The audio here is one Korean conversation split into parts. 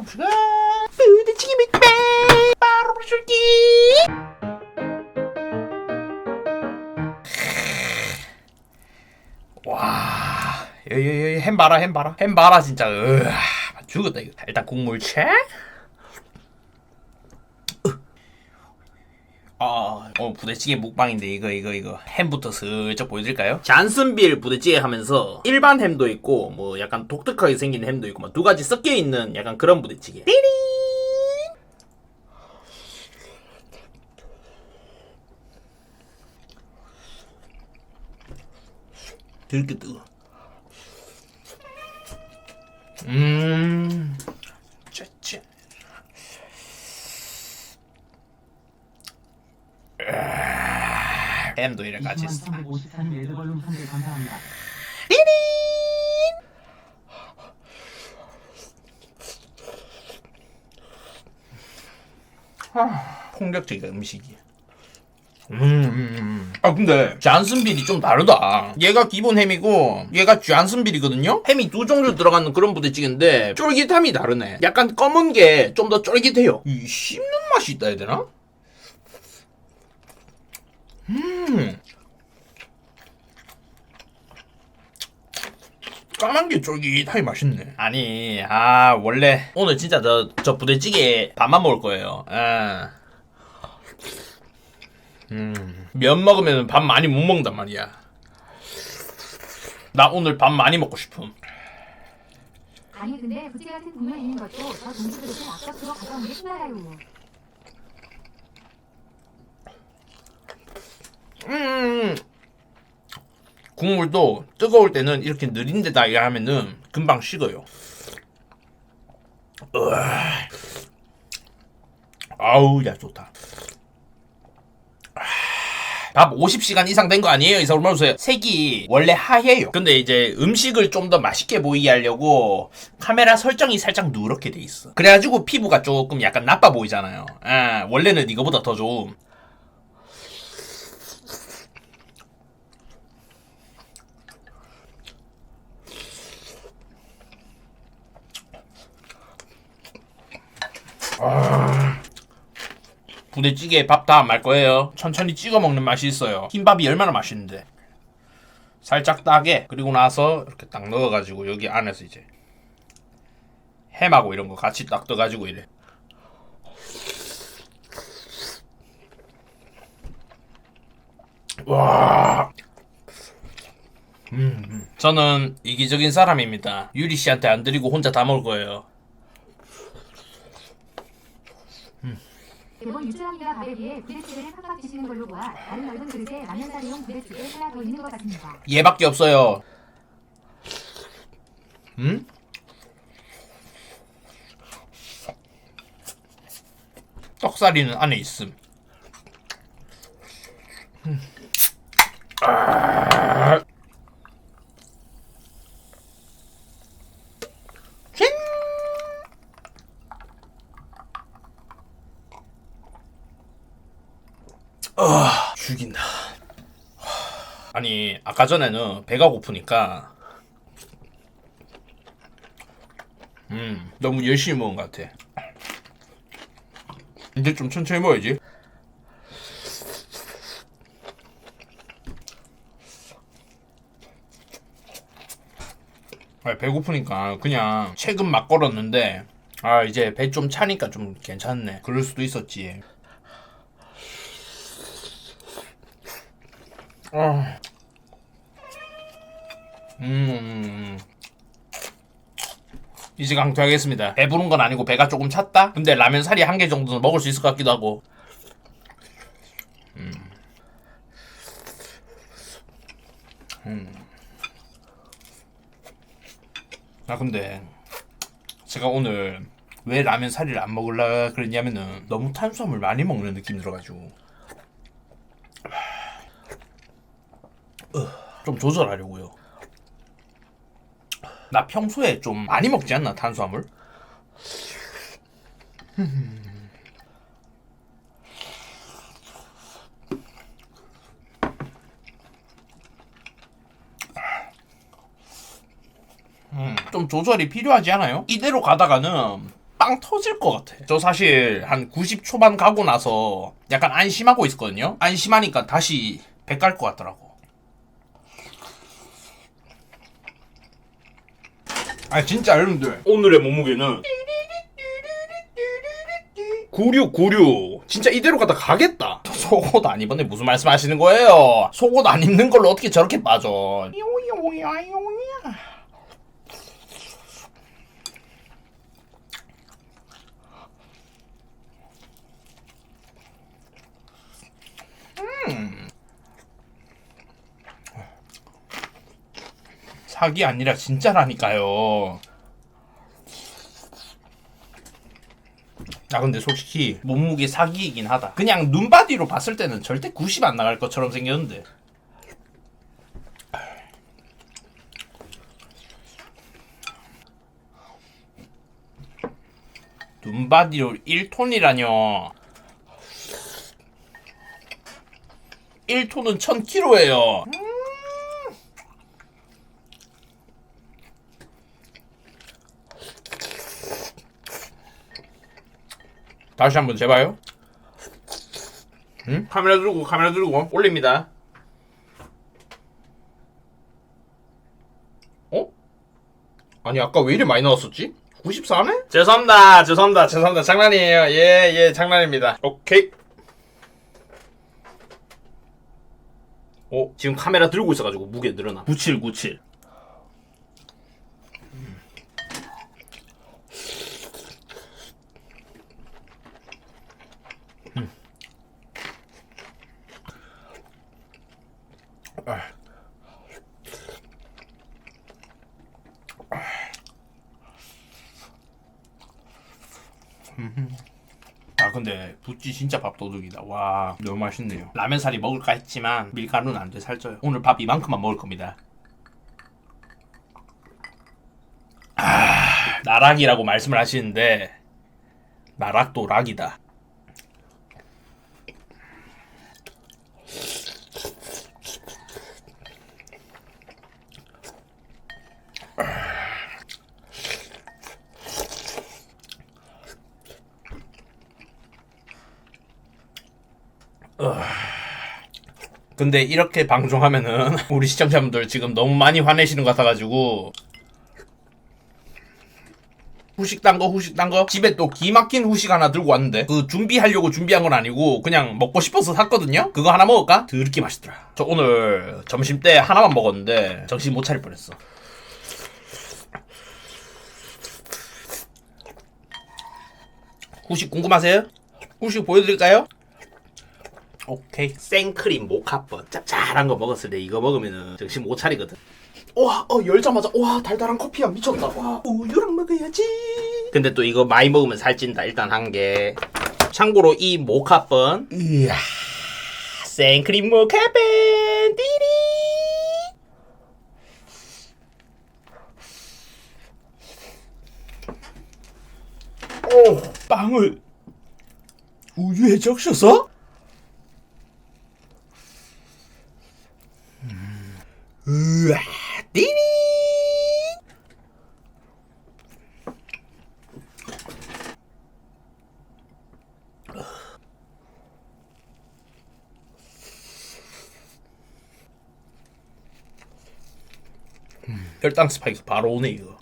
시간 부대찌개 먹방 바로 보여줄게 와 여여여 햄 봐라 햄 봐라. 햄 봐라 진짜. 으아 죽었다 이거. 일단 국물 책 아, 어, 부대찌개 먹방인데 이거 이거 이거 햄부터 슬쩍 보여드릴까요? 잔슨빌 부대찌개 하면서 일반 햄도 있고 뭐 약간 독특하게 생긴 햄도 있고 뭐두 가지 섞여 있는 약간 그런 부대찌개. 띠링! 들게 뜨거. 음, 짜짜. 햄도 이래 같이 있어. 354님 레드벌룬 선물 감사합니다. 폭력적인 음식이. 음, 음, 음. 아 근데 잔슨빌이 좀 다르다. 얘가 기본 햄이고 얘가 잔슨빌이거든요. 햄이 두 종류 들어가는 그런 부대찌개인데 쫄깃함이 다르네. 약간 검은 게 좀 더 쫄깃해요. 이 씹는 맛이 있다 해야 되나? 음. 까만 게 쫄깃하게 맛있네. 아니, 아 원래 오늘 진짜 저, 저 부대찌개 밥만 먹을 거예요. 아. 음, 면 먹으면 밥 많이 못 먹는단 말이야. 나 오늘 밥 많이 먹고 싶음. 아니 근데 부지 같은 국물 있는 것도 저 동지들에게 악덕으로 가져온 게 신나요. 음. 국물도 뜨거울 때는 이렇게 느린 데다 하면은 금방 식어요. 아우, 야, 좋다. 아, 밥 50시간 이상 된 거 아니에요? 이 서울 말보세요. 색이 원래 하얘요. 근데 이제 음식을 좀 더 맛있게 보이게 하려고 카메라 설정이 살짝 누렇게 돼 있어. 그래가지고 피부가 조금 약간 나빠 보이잖아요. 아, 원래는 이거보다 더 좋음. 부대찌개에 밥 다 안 말 거예요. 천천히 찍어 먹는 맛이 있어요. 흰밥이 얼마나 맛있는데. 살짝 따게 그리고 나서 이렇게 딱 넣어가지고 여기 안에서 이제 햄하고 이런 거 같이 딱 떠가지고 이래. 와. 음, 음. 저는 이기적인 사람입니다. 유리 씨한테 안 드리고 혼자 다 먹을 거예요. 대본 유주환이가 밥에 비해 부대찌개를 팍팍 드시는 걸로 보아 다른 넓은 그릇에 라면사리용 부대찌개 하나 더 있는 것 같습니다. 얘밖에 없어요. 음? 떡사리는 안에 있음. 음. 아. 아, 죽인다. 아니 아까 전에는 배가 고프니까. 음 너무 열심히 먹은 것 같아. 이제 좀 천천히 먹어야지. 아, 배고프니까 그냥 최근 막 걸었는데 아 이제 배 좀 차니까 좀 괜찮네. 그럴 수도 있었지 아. 음. 이제 강퇴하겠습니다. 배부른 건 아니고 배가 조금 찼다? 근데 라면 사리 한 개 정도는 먹을 수 있을 것 같기도 하고. 음. 음. 아, 근데 제가 오늘 왜 라면 사리를 안 먹으려 그랬냐면은 너무 탄수화물 많이 먹는 느낌 들어가지고. 좀 조절하려고요. 나 평소에 좀 많이 먹지 않나 탄수화물? 음, 좀 조절이 필요하지 않아요? 이대로 가다가는 빵 터질 것 같아. 저 사실 한 90 초반 가고 나서 약간 안심하고 있었거든요. 안심하니까 다시 배깔것 같더라고. 아 진짜 여러분들 오늘의 몸무게는 9696 진짜 이대로 가다 가겠다. 속옷 안 입었네. 무슨 말씀 하시는 거예요? 속옷 안 입는 걸로 어떻게 저렇게 빠져 사기 아니라 진짜라니까요. 아 근데 솔직히 몸무게 사기이긴 하다. 그냥 눈바디로 봤을 때는 절대 90 안 나갈 것처럼 생겼는데. 눈바디로 1톤이라뇨. 1톤은 1000kg예요. 다시 한번 재봐요. 응? 카메라 들고 카메라 들고 올립니다. 어? 아니 아까 왜 이리 많이 나왔었지? 94네? 죄송합니다. 죄송합니다. 죄송합니다. 장난이에요. 예, 예, 장난입니다. 오케이. 어, 지금 카메라 들고 있어가지고 무게 늘어나. 9797. 아 근데 부찌 진짜 밥도둑이다. 와 너무 맛있네요. 라면 사리 먹을까 했지만 밀가루는 안 돼 살쪄요. 오늘 밥 이만큼만 먹을 겁니다. 아 나락이라고 말씀을 하시는데 나락도 락이다 근데 이렇게 방송하면은 우리 시청자분들 지금 너무 많이 화내시는 것 같아가지고 후식 딴 거 후식 딴 거 집에 또 기막힌 후식 하나 들고 왔는데 그 준비하려고 준비한 건 아니고 그냥 먹고 싶어서 샀거든요 그거 하나 먹을까? 더럽게 맛있더라 저 오늘 점심 때 하나만 먹었는데 정신 못 차릴 뻔했어 후식 궁금하세요? 후식 보여드릴까요? 오케이 생크림 모카번 짭짤한 거 먹었을 때 이거 먹으면은 정신 못 차리거든 와, 어, 열자마자, 와, 달달한 커피야, 미쳤다. 와, 우유랑 먹어야지. 근데 또 이거 많이 먹으면 살찐다, 일단 한 개. 참고로 이 모카번, 이야, 생크림 모카번, 띠리. 오, 빵을 우유에 적셔서? 으아, 띠리! 음, 혈당 스파이크 바로 오네 이거.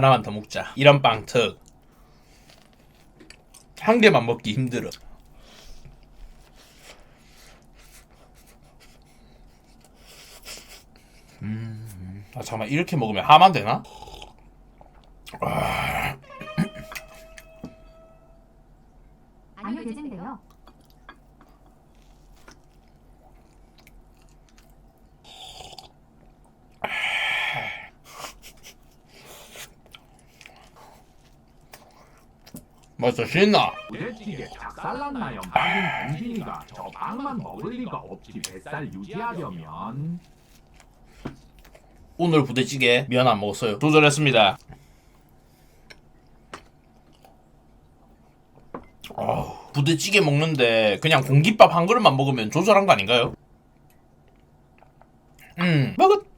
하나만 더 먹자. 이런 빵 특. 한 개만 먹기 힘들어. 음, 아 잠깐 만 이렇게 먹으면 하만 되나? 아니요 되진데요. 신나. 부대찌개 작살났나요? 빵인 동진이가 저 빵만 먹을 리가 없지 뱃살 유지하려면 오늘 부대찌개 면 안 먹었어요. 도전했습니다. 어우, 부대찌개 먹는데 그냥 공깃밥 한 그릇만 먹으면 조절한 거 아닌가요? 음, 먹었.